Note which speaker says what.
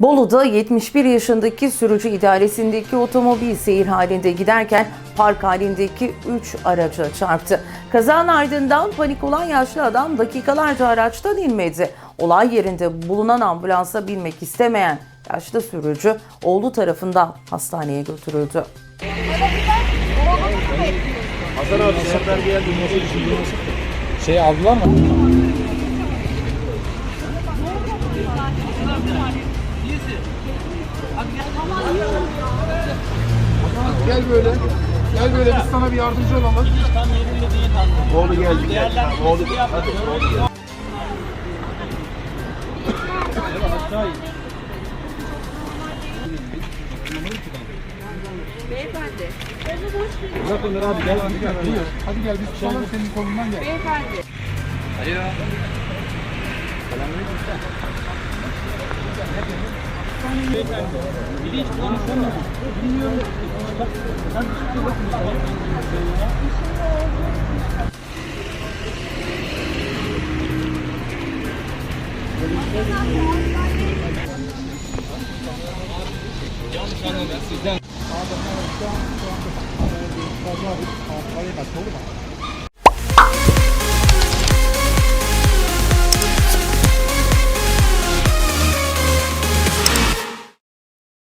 Speaker 1: Bolu'da 71 yaşındaki sürücü idaresindeki otomobil seyir halinde giderken park halindeki 3 araca çarptı. Kazanın ardından panik olan yaşlı adam dakikalarca araçtan inmedi. Olay yerinde bulunan ambulansa binmek istemeyen yaşlı sürücü oğlu tarafından hastaneye götürüldü.
Speaker 2: Hasan abi sefer geldi. Şey aldılar mı? Gel böyle. Gel böyle biz sana bir yardımcı olalım. Oğlu geldi. Oğlu hadi. Oğlu. Bırak onları abi gel. Hadi gel. Hadi gel biz tutalım senin kolundan gel. Beyefendi, bilinç konuşamıyor. Bilmiyorum. Ben bir şey bakmıyorum. Sizden. Abi şu an şu an kaza bir kavgaya katıldı mı?